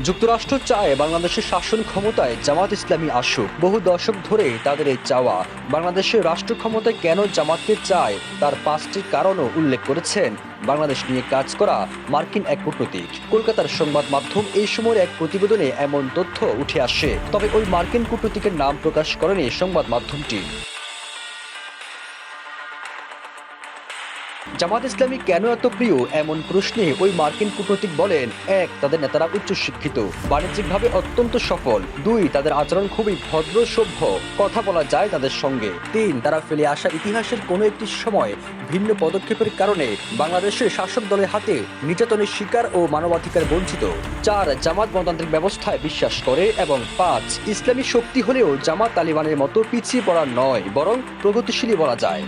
যুক্তরাষ্ট্র চায় বাংলাদেশের শাসন ক্ষমতায় জামাত ইসলামী আসুক। বহু দশক ধরে তাদের এই চাওয়া বাংলাদেশের রাষ্ট্র ক্ষমতায় কেন জামাতকে চায়, তার পাঁচটি কারণও উল্লেখ করেছেন। বাংলাদেশ নিয়ে কাজ করা মার্কিন এক কূটনীতিক। কলকাতার সংবাদ মাধ্যম এই সময়ের এক প্রতিবেদনে এমন তথ্য উঠে আসে। তবে ওই মার্কিন কূটনীতিকের নাম প্রকাশ করেনি সংবাদ মাধ্যমটি। জামাত ইসলামী কেন এত প্রিয়? এমন প্রশ্নে ওই মার্কিন কূটনৈতিক বলেন এক, তাদের নেতারা উচ্চশিক্ষিত, বাণিজ্যিকভাবে অত্যন্ত সফল, দুই, তাদের আচরণ খুবই ভদ্র, সভ্য, কথা বলা যায় তাদের সঙ্গে, তিন, তারা ফেলে আসা ইতিহাসের কোনো একটি সময় ভিন্ন পদক্ষেপের কারণে বাংলাদেশের শাসক দলের হাতে নির্যাতনের শিকার ও মানবাধিকার বঞ্চিত, চার, জামাত গণতান্ত্রিক ব্যবস্থায় বিশ্বাস করে এবং পাঁচ, ইসলামী শক্তি হলেও জামাত তালিবানের মতো পিছিয়ে পড়া নয়, বরং প্রগতিশীলী বলা যায়।